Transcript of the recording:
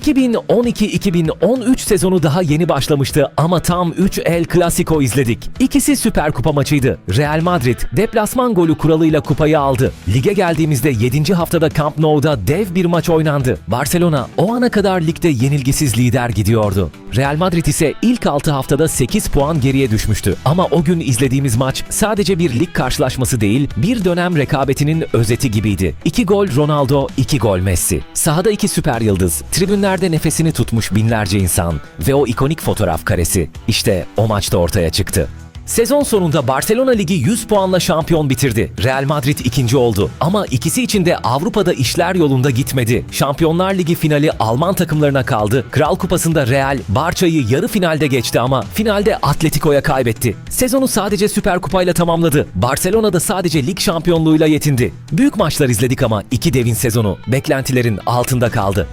2012-2013 sezonu daha yeni başlamıştı ama tam 3 El Clasico izledik. İkisi Süper Kupa maçıydı. Real Madrid deplasman golü kuralıyla kupayı aldı. Lige geldiğimizde 7. haftada Camp Nou'da dev bir maç oynandı. Barcelona o ana kadar ligde yenilgisiz lider gidiyordu. Real Madrid ise ilk 6 haftada 8 puan geriye düşmüştü. Ama o gün izlediğimiz maç sadece bir lig karşılaşması değil, bir dönem rekabetinin özeti gibiydi. 2 gol Ronaldo, 2 gol Messi. Sahada iki süper yıldız, tribünlerde nefesini tutmuş binlerce insan ve o ikonik fotoğraf karesi. İşte o maçta ortaya çıktı. Sezon sonunda Barcelona Ligi 100 puanla şampiyon bitirdi. Real Madrid ikinci oldu. Ama ikisi için de Avrupa'da işler yolunda gitmedi. Şampiyonlar Ligi finali Alman takımlarına kaldı. Kral Kupası'nda Real, Barça'yı yarı finalde geçti ama finalde Atletico'ya kaybetti. Sezonu sadece Süper Kupayla tamamladı. Barcelona da sadece lig şampiyonluğuyla yetindi. Büyük maçlar izledik ama iki devin sezonu beklentilerin altında kaldı.